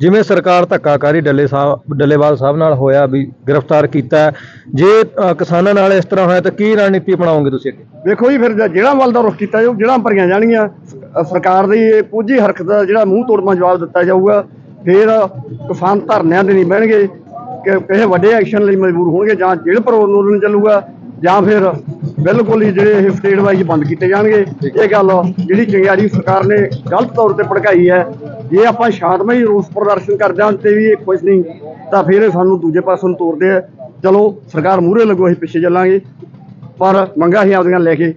ਜਿਵੇਂ ਸਰਕਾਰ ਧੱਕਾਕਾਰੀ ਡੱਲੇ ਸਾਹਿਬ, ਡੱਲੇਵਾਲ ਸਾਹਿਬ ਨਾਲ ਹੋਇਆ ਵੀ ਗ੍ਰਿਫਤਾਰ ਕੀਤਾ ਜੇ ਕਿਸਾਨਾਂ ਨਾਲ ਇਸ ਤਰ੍ਹਾਂ ਹੋਇਆ ਤਾਂ ਕੀ ਰਣਨੀਤੀ ਅਪਣਾਓਗੇ ਤੁਸੀਂ ਅੱਗੇ? ਵੇਖੋ ਜੀ, ਫਿਰ ਜ- ਜਿਹੜਾ ਵੱਲ ਦਾ ਰੁਖ ਕੀਤਾ ਜਾਊ, ਜਿਹੜਾ ਭਰੀਆਂ ਜਾਣਗੀਆਂ ਸਰਕਾਰ ਦੀ ਇਹ ਪੁੱਜੀ ਹਰਕਤ ਦਾ ਜਿਹੜਾ ਮੂੰਹ ਤੋੜਮਾ ਜਵਾਬ ਦਿੱਤਾ ਜਾਊਗਾ, ਫਿਰ ਕਿਸਾਨ ਧਰਨਿਆਂ ਦੇ ਨਹੀਂ ਬਹਿਣਗੇ, ਕਿ ਕਿਸੇ ਵੱਡੇ ਐਕਸ਼ਨ ਲਈ ਮਜਬੂਰ ਹੋਣਗੇ, ਜਾਂ ਜੇਲ੍ਹ ਪਰ ਅੰਦੋਲਨ ਚੱਲੂਗਾ, ਜਾਂ ਫਿਰ ਬਿਲਕੁਲ ਹੀ ਜਿਹੜੇ ਇਹ ਸਟੇਟ ਵਾਈਜ਼ ਬੰਦ ਕੀਤੇ ਜਾਣਗੇ। ਇਹ ਗੱਲ ਜਿਹੜੀ ਚੰਗਿਆੜੀ ਸਰਕਾਰ ਨੇ ਗਲਤ ਤੌਰ ਤੇ ਭੜਕਾਈ ਹੈ ਜੇ ਆਪਾਂ ਸ਼ਾਂਤਮਈ ਰੋਸ ਪ੍ਰਦਰਸ਼ਨ ਕਰਦੇ ਹਾਂ ਤੇ ਵੀ ਇਹ ਕੁਝ ਨਹੀਂ, ਤਾਂ ਫਿਰ ਇਹ ਸਾਨੂੰ ਦੂਜੇ ਪਾਸੇ ਨੂੰ ਤੋਰਦੇ ਆ। ਚਲੋ, ਸਰਕਾਰ ਮੂਹਰੇ ਲੱਗੋ, ਅਸੀਂ ਪਿੱਛੇ ਚੱਲਾਂਗੇ, ਪਰ ਮੰਗਾਂ ਹੀ ਆਪਦੀਆਂ ਲੈ ਕੇ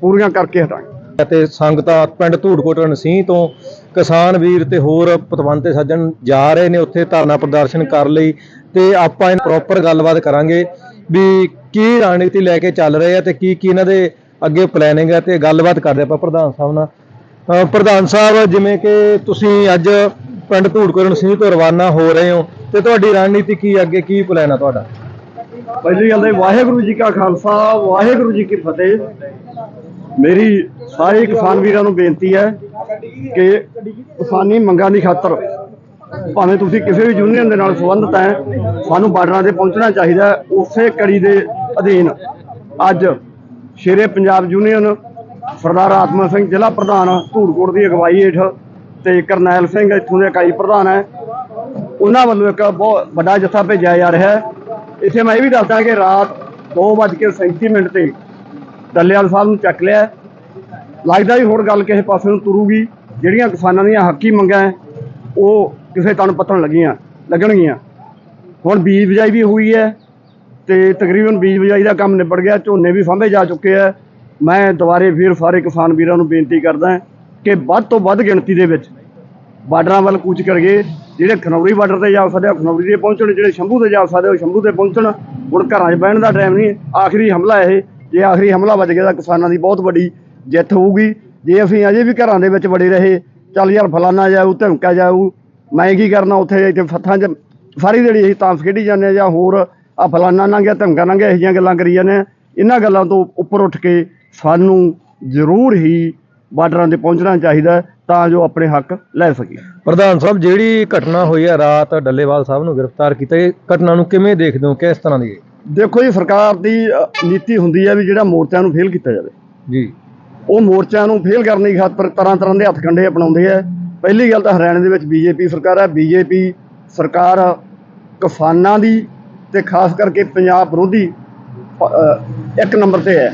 ਪੂਰੀਆਂ ਕਰਕੇ ਹਟਾਂਗੇ। ਅਤੇ ਸੰਗਤਾਂ ਪਿੰਡ ਧੂੜਕੋਟ ਨਸੀਂਹ ਤੋਂ ਕਿਸਾਨ ਵੀਰ ਤੇ ਹੋਰ ਪਤਵੰਤੇ ਸੱਜਣ ਜਾ ਰਹੇ ਨੇ ਉੱਥੇ ਧਰਨਾ ਪ੍ਰਦਰਸ਼ਨ ਕਰ ਲਈ ਤੇ ਆਪਾਂ ਇਹ ਪ੍ਰੋਪਰ ਗੱਲਬਾਤ ਕਰਾਂਗੇ ਵੀ ਕੀ ਰਣਨੀਤੀ ਲੈ ਕੇ ਚੱਲ ਰਹੇ ਆ ਤੇ ਕੀ ਕੀ ਇਹਨਾਂ ਦੇ ਅੱਗੇ ਪਲੈਨਿੰਗ ਹੈ ਤੇ ਗੱਲਬਾਤ ਕਰਦੇ ਆਪਾਂ ਪ੍ਰਧਾਨ ਸਾਹਿਬ ਨਾਲ। ਪ੍ਰਧਾਨ ਸਾਹਿਬ, ਜਿਵੇਂ ਕਿ ਤੁਸੀਂ ਅੱਜ ਪਿੰਡ ਧੂੜਕੋਟ ਸਿੰਘ ਤੋਂ ਰਵਾਨਾ ਹੋ ਰਹੇ ਹੋ, ਤੇ ਤੁਹਾਡੀ ਰਣਨੀਤੀ ਕੀ ਅੱਗੇ ਕੀ ਪਲਾਨ ਆ ਤੁਹਾਡਾ? ਪਹਿਲੀ ਗੱਲ ਤਾਂ ਵਾਹਿਗੁਰੂ ਜੀ ਕਾ ਖਾਲਸਾ, ਵਾਹਿਗੁਰੂ ਜੀ ਕੀ ਫਤਿਹ। ਮੇਰੀ ਸਾਰੇ ਕਿਸਾਨ ਵੀਰਾਂ ਨੂੰ ਬੇਨਤੀ ਹੈ ਕਿ ਕਿਸਾਨੀ ਮੰਗਾਂ ਦੀ ਖਾਤਰ ਭਾਵੇਂ ਤੁਸੀਂ ਕਿਸੇ ਵੀ ਯੂਨੀਅਨ ਦੇ ਨਾਲ ਸੰਬੰਧਿਤ ਹੈ, ਸਾਨੂੰ ਬਾਰਡਰਾਂ ਤੇ ਪਹੁੰਚਣਾ ਚਾਹੀਦਾ ਉਸੇ ਕੜੀ ਦੇ ਅਧੀਨ ਅੱਜ ਸ਼ੇਰੇ ਪੰਜਾਬ ਯੂਨੀਅਨ ਸਰਦਾਰ ਆਤਮਾ ਸਿੰਘ ਜ਼ਿਲ੍ਹਾ ਪ੍ਰਧਾਨ ਧੂੜਕੋਟ ਦੀ ਅਗਵਾਈ ਹੇਠ ਤੇ ਕਰਨੈਲ ਸਿੰਘ ਇੱਥੋਂ ਦੇ ਇਕਾਈ ਪ੍ਰਧਾਨ ਹੈ। ਉਹਨਾਂ ਵੱਲੋਂ ਇੱਕ ਬਹੁਤ ਵੱਡਾ ਜੱਥਾ ਭੇਜਿਆ ਜਾ ਰਿਹਾ ਹੈ। ਇੱਥੇ ਮੈਂ ਇਹ ਵੀ ਦੱਸਦਾ ਕਿ ਰਾਤ 2:37 ਮਿੰਟ ਤੇ ਡੱਲੇਵਾਲ ਸਾਹਿਬ ਨੂੰ ਚੱਕ ਲਿਆ। ਲੱਗਦਾ ਹੀ ਹੋਰ ਗੱਲ ਕਿਸੇ ਪਾਸੇ ਨੂੰ ਤੁਰੂਗੀ। ਜਿਹੜੀਆਂ ਕਿਸਾਨਾਂ ਦੀਆਂ ਹੱਕੀ ਮੰਗਾਂ ਹੈ, ਉਹ ਕਿਸੇ ਤਣ ਪੱਤਣ ਲੱਗੀਆਂ ਲੱਗਣਗੀਆਂ। ਹੁਣ ਬੀਜ ਬਿਜਾਈ ਵੀ ਹੋਈ ਹੈ ਤੇ ਤਕਰੀਬਨ ਬੀਜ ਬਿਜਾਈ ਦਾ ਕੰਮ ਨਿਬੜ ਗਿਆ। ਝੋਨੇ ਵੀ ਸਾਂਭੇ ਜਾ ਚੁੱਕੇ ਆ ਮੈਂ ਦੁਬਾਰੇ ਫਿਰ ਸਾਰੇ ਕਿਸਾਨ ਵੀਰਾਂ ਨੂੰ ਬੇਨਤੀ ਕਰਦਾ ਕਿ ਵੱਧ ਤੋਂ ਵੱਧ ਗਿਣਤੀ ਦੇ ਵਿੱਚ ਬਾਰਡਰਾਂ ਵੱਲ ਕੂਚ ਕਰਗੇ ਜਿਹੜੇ ਖਨੌਰੀ ਬਾਰਡਰ ਤੇ ਜਾ ਸਕਦੇ ਆ ਖਨੌਰੀ ਦੇ ਪਹੁੰਚਣ, ਜਿਹੜੇ ਸ਼ੰਭੂ ਤੇ ਜਾ ਸਕਦੇ ਉਹ ਸ਼ੰਭੂ ਤੇ ਪਹੁੰਚਣ। ਹੁਣ ਘਰਾਂ 'ਚ ਬਹਿਣ ਦਾ ਟਾਈਮ ਨਹੀਂ, ਆਖਰੀ ਹਮਲਾ ਇਹ। ਜੇ ਆਖਰੀ ਹਮਲਾ ਵੱਜ ਗਿਆ ਤਾਂ ਕਿਸਾਨਾਂ ਦੀ ਬਹੁਤ ਵੱਡੀ ਜਿੱਤ ਹੋਊਗੀ। ਜੇ ਅਸੀਂ ਅਜੇ ਵੀ ਘਰਾਂ ਦੇ ਵਿੱਚ ਵੜੇ ਰਹੇ, ਚੱਲ ਯਾਰ ਫਲਾਨਾ ਜਾਊ, ਧਮਕਾ ਜਾਊ, ਮੈਂ ਕੀ ਕਰਨਾ ਉੱਥੇ ਇੱਥੇ ਫੱਥਾਂ 'ਚ ਸਾਰੀ ਦਿਹਾੜੀ ਅਸੀਂ ਤਾਂਸ ਖੇਡੀ ਜਾਂਦੇ ਹਾਂ ਜਾਂ ਹੋਰ ਆ ਫਲਾਨਾ ਲੰਘਿਆ, ਧਮਕਾ ਲੰਘਿਆ, ਇਹੋ ਜਿਹੀਆਂ ਗੱਲਾਂ ਕਰੀ ਜਾਂਦੇ ਹਾਂ। ਇਹਨਾਂ ਗੱਲਾਂ ਤੋਂ ਉੱਪਰ ਉੱਠ ਕੇ ਸਾਨੂੰ ਜ਼ਰੂਰ ਹੀ ਬਾਰਡਰਾਂ ਤੇ ਪਹੁੰਚਣਾ ਚਾਹੀਦਾ ਤਾਂ ਜੋ ਆਪਣੇ ਹੱਕ ਲੈ ਸਕੀਏ। ਪ੍ਰਧਾਨ ਸਾਹਿਬ ਜਿਹੜੀ ਘਟਨਾ ਹੋਈ ਹੈ ਰਾਤ ਡੱਲੇਵਾਲ ਸਾਹਿਬ ਨੂੰ ਗ੍ਰਿਫਤਾਰ ਕੀਤਾ ਇਹ ਘਟਨਾ ਨੂੰ ਕਿਵੇਂ ਦੇਖਦੇ ਹੋ? ਕਿਸ ਤਰ੍ਹਾਂ ਦੀ ਹੈ? ਦੇਖੋ ਜੀ ਸਰਕਾਰ ਦੀ ਨੀਤੀ ਹੁੰਦੀ ਹੈ ਵੀ ਜਿਹੜਾ ਮੋਰਚਿਆਂ ਨੂੰ ਫੇਲ ਕੀਤਾ ਜਾਵੇ। ਜੀ। ਉਹ ਮੋਰਚਿਆਂ ਨੂੰ ਫੇਲ ਕਰਨ ਦੀ ਖਾਤਰ ਤਰ੍ਹਾਂ ਤਰ੍ਹਾਂ ਦੇ ਹੱਥਕੰਡੇ ਅਪਣਾਉਂਦੇ ਆ ਪਹਿਲੀ ਗੱਲ ਤਾਂ ਹਰਿਆਣੇ ਦੇ ਵਿੱਚ ਬੀਜੇਪੀ ਸਰਕਾਰ ਹੈ। ਬੀਜੇਪੀ ਸਰਕਾਰ ਕਿਸਾਨਾਂ ਦੀ ਤੇ ਖਾਸ ਕਰਕੇ ਪੰਜਾਬ ਵਿਰੋਧੀ ਇੱਕ ਨੰਬਰ ਤੇ ਹੈ।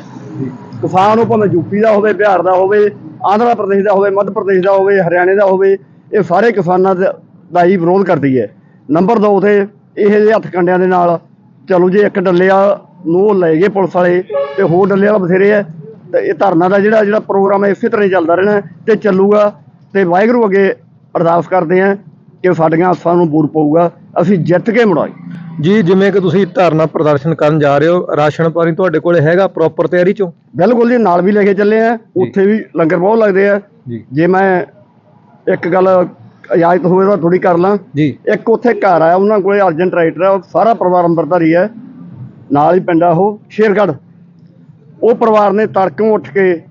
ਕਿਸਾਨ ਉਹ ਭਾਵੇਂ ਯੂਪੀ ਦਾ ਹੋਵੇ, ਬਿਹਾਰ ਦਾ ਹੋਵੇ, ਆਂਧਰਾ ਪ੍ਰਦੇਸ਼ ਦਾ ਹੋਵੇ, ਮੱਧ ਪ੍ਰਦੇਸ਼ ਦਾ ਹੋਵੇ, ਹਰਿਆਣੇ ਦਾ ਹੋਵੇ, ਇਹ ਸਾਰੇ ਕਿਸਾਨਾਂ ਦਾ ਦਾ ਹੀ ਵਿਰੋਧ ਕਰਦੀ ਹੈ। ਨੰਬਰ 2 ਤੇ ਇਹ ਜਿਹੇ ਹੱਥ ਕੰਡਿਆਂ ਦੇ ਨਾਲ, ਚਲੋ ਜੇ ਇੱਕ ਡੱਲਿਆ ਨੂੰ ਉਹ ਲੈ ਗਏ ਪੁਲਿਸ ਵਾਲੇ ਤੇ ਹੋਰ ਡੱਲੇ ਵਾਲਾ ਬਥੇਰੇ ਹੈ, ਤੇ ਇਹ ਧਰਨਾ ਦਾ ਜਿਹੜਾ ਜਿਹੜਾ ਪ੍ਰੋਗਰਾਮ ਹੈ, ਇਸੇ ਤਰ੍ਹਾਂ ਹੀ ਚੱਲਦਾ ਰਹਿਣਾ ਹੈ ਤੇ ਚੱਲੂਗਾ ਤੇ ਵਾਹਿਗੁਰੂ ਅੱਗੇ ਅਰਦਾਸ ਕਰਦੇ ਹਾਂ। ਕਿ ਸਾਡੀਆਂ ਆਸਾਂ ਨੂੰ ਬੂਰ ਪਊਗਾ ਅਸੀਂ ਜਿੱਤ ਕੇ ਮੁੜਾਈ ਜੀ ਜਿਵੇਂ ਕਿ ਤੁਸੀਂ ਧਰਨਾ ਪ੍ਰਦਰਸ਼ਨ ਕਰਨ ਜਾ ਰਹੇ ਹੋ ਰਾਸ਼ਨ ਪਾਣੀ ਤੁਹਾਡੇ ਕੋਲ ਹੈਗਾ ਪ੍ਰੋਪਰ ਤਿਆਰੀ ਚੋਂ? ਬਿਲਕੁਲ ਜੀ ਨਾਲ ਵੀ ਲੈ ਕੇ ਚੱਲੇ ਆ ਉੱਥੇ ਵੀ ਲੰਗਰ ਬਹੁਤ ਲੱਗਦੇ ਆ। ਜੀ। ਮੈਂ ਇੱਕ ਗੱਲ ਇਜਾਜ਼ਤ ਹੋਵੇ ਤਾਂ ਥੋੜੀ ਕਰ ਲਾਂ। ਜੀ। ਇੱਕ ਉੱਥੇ ਘਰ ਆ ਉਹਨਾਂ ਕੋਲੇ ਅਰਜੈਂਟ ਰਾਈਟਰ ਆ ਉਹ ਸਾਰਾ ਪਰਿਵਾਰ ਅੰਮ੍ਰਿਤਧਾਰੀ ਹੈ ਨਾਲ ਹੀ ਪਿੰਡ ਆ ਉਹ ਸ਼ੇਰਗੜ੍ਹ। ਉਹ ਪਰਿਵਾਰ ਨੇ ਤੜਕੋਂ ਉੱਠ ਕੇ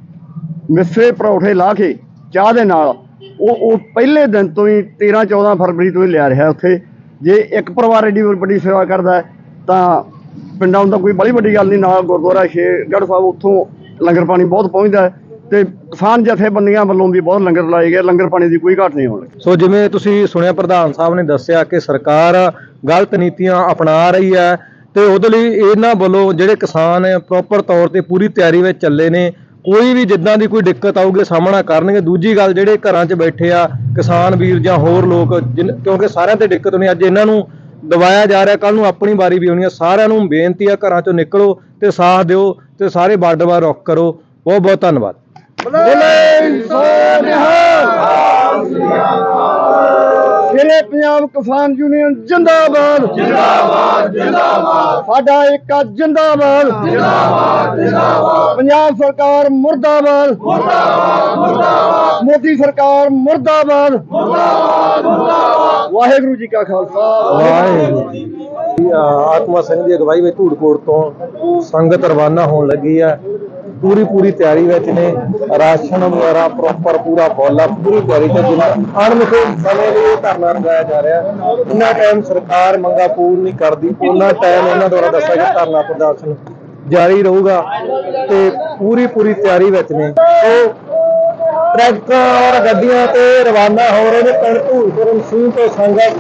ਮਿੱਸੇ ਪਰੌਠੇ ਲਾ ਕੇ ਚਾਹ ਦੇ ਨਾਲ ਉਹ ਉਹ ਪਹਿਲੇ ਦਿਨ ਤੋਂ ਹੀ 13 14 ਫਰਵਰੀ ਤੋਂ ਹੀ ਲਿਆ ਰਿਹਾ ਉੱਥੇ। ਜੇ ਇੱਕ ਪਰਿਵਾਰ ਏਡੀ ਵੱਡੀ ਸੇਵਾ ਕਰਦਾ ਤਾਂ ਪਿੰਡਾਂ ਨੂੰ ਤਾਂ ਕੋਈ ਬੜੀ ਵੱਡੀ ਗੱਲ ਨਹੀਂ। ਨਾਲ ਗੁਰਦੁਆਰਾ ਸ਼ੇਰਗੜ੍ਹ ਸਾਹਿਬ ਉੱਥੋਂ ਲੰਗਰ ਪਾਣੀ ਬਹੁਤ ਪਹੁੰਚਦਾ ਹੈ ਤੇ ਕਿਸਾਨ ਜਥੇਬੰਦੀਆਂ ਵੱਲੋਂ ਵੀ ਬਹੁਤ ਲੰਗਰ ਲਾਏ ਗਏ। ਲੰਗਰ ਪਾਣੀ ਦੀ ਕੋਈ ਘਾਟ ਨਹੀਂ ਹੋਣ ਸੋ ਜਿਵੇਂ ਤੁਸੀਂ ਸੁਣਿਆ, ਪ੍ਰਧਾਨ ਸਾਹਿਬ ਨੇ ਦੱਸਿਆ ਕਿ ਸਰਕਾਰ ਗਲਤ ਨੀਤੀਆਂ ਅਪਣਾ ਰਹੀ ਹੈ ਤੇ ਉਹਦੇ ਲਈ ਇਹਨਾਂ ਵੱਲੋਂ ਜਿਹੜੇ ਕਿਸਾਨ ਪ੍ਰੋਪਰ ਤੌਰ ਤੇ ਪੂਰੀ ਤਿਆਰੀ ਵਿੱਚ ਚੱਲੇ ਨੇ। ਕੋਈ ਵੀ ਜਿੱਦਾਂ ਦੀ ਕੋਈ ਦਿੱਕਤ ਆਊਗੀ ਸਾਹਮਣਾ ਕਰਨਗੇ। ਦੂਜੀ ਗੱਲ ਜਿਹੜੇ ਘਰਾਂ 'ਚ ਬੈਠੇ ਆ ਕਿਸਾਨ ਵੀਰ ਜਾਂ ਹੋਰ ਲੋਕ ਕਿਉਂਕਿ ਸਾਰਿਆਂ ਤੇ ਦਿੱਕਤ ਹੋਣੀ ਅੱਜ ਇਹਨਾਂ ਨੂੰ ਦਬਾਇਆ ਜਾ ਰਿਹਾ ਕੱਲ ਨੂੰ ਆਪਣੀ ਵਾਰੀ ਵੀ ਆਉਣੀ ਹੈ ਸਾਰਿਆਂ ਨੂੰ ਬੇਨਤੀ ਆ ਘਰਾਂ 'ਚੋਂ ਨਿਕਲੋ ਤੇ ਸਾਥ ਦਿਓ ਤੇ ਸਾਰੇ ਬਾਰਡਰ ਵਾਰ ਰੁਕ ਕਰੋ। ਬਹੁਤ ਬਹੁਤ ਧੰਨਵਾਦ। ਸ਼ੇਰੇ ਪੰਜਾਬ ਕਿਸਾਨ ਯੂਨੀਅਨ ਜਿੰਦਾਬਾਦ। ਜਿੰਦਾਬਾਦ ਜਿੰਦਾਬਾਦ। ਸਾਡਾ ਏਕਾ ਜਿੰਦਾਬਾਦ। ਜਿੰਦਾਬਾਦ ਜਿੰਦਾਬਾਦ। ਪੰਜਾਬ ਸਰਕਾਰ ਮੁਰਦਾਬਾਦ। ਮੁਰਦਾਬਾਦ ਮੁਰਦਾਬਾਦ। ਮੋਦੀ ਸਰਕਾਰ ਮੁਰਦਾਬਾਦ। ਮੁਰਦਾਬਾਦ ਮੁਰਦਾਬਾਦ। ਵਾਹਿਗੁਰੂ ਜੀ ਕਾ ਖਾਲਸਾ। ਵਾਹਿਗੁਰੂ ਜੀ ਆਤਮਾ ਸਿੰਘ ਦੀ ਅਗਵਾਈ ਵਿੱਚ ਧੂੜਕੋਟ ਤੋਂ ਸੰਗਤ ਰਵਾਨਾ ਹੋਣ ਲੱਗੀ ਆ। ਪੂਰੀ ਪੂਰੀ ਤਿਆਰੀ ਵਿੱਚ ਨੇ। ਰਾਸ਼ਨ ਵਗੈਰਾ ਪ੍ਰੋਪਰ ਪੂਰਾ ਆ। ਪੂਰੀ ਤਿਆਰੀ ਤੇ ਜਿੰਨਾ ਅਣਮਿੱਥੇ ਸਮੇਂ ਲਈ ਇਹ ਧਰਨਾ ਲਗਾਇਆ ਜਾ ਰਿਹਾ। ਉਹਨਾਂ ਟਾਈਮ ਸਰਕਾਰ ਮੰਗਾ ਪੂਰ ਨਹੀਂ ਕਰਦੀ। ਉਹਨਾਂ ਟਾਈਮ ਇਹਨਾਂ ਦੁਆਰਾ ਦੱਸਿਆ ਗਿਆ ਧਰਨਾ ਪ੍ਰਦਰਸ਼ਨ। ਜਾਰੀ ਰਹੂਗਾ ਤੇ ਪੂਰੀ ਪੂਰੀ ਤਿਆਰੀ ਵਿੱਚ ਨੇ। ਸੋ ਟਰੈਕਟਰ ਔਰ ਗੱਡੀਆਂ ਤੇ ਰਵਾਨਾ ਹੋ ਰਹੇ ਨੇ ਪਿੰਡ ਧੂਲਪੁਰ ਸਿੰਘ ਤੋਂ ਸੰਗਤ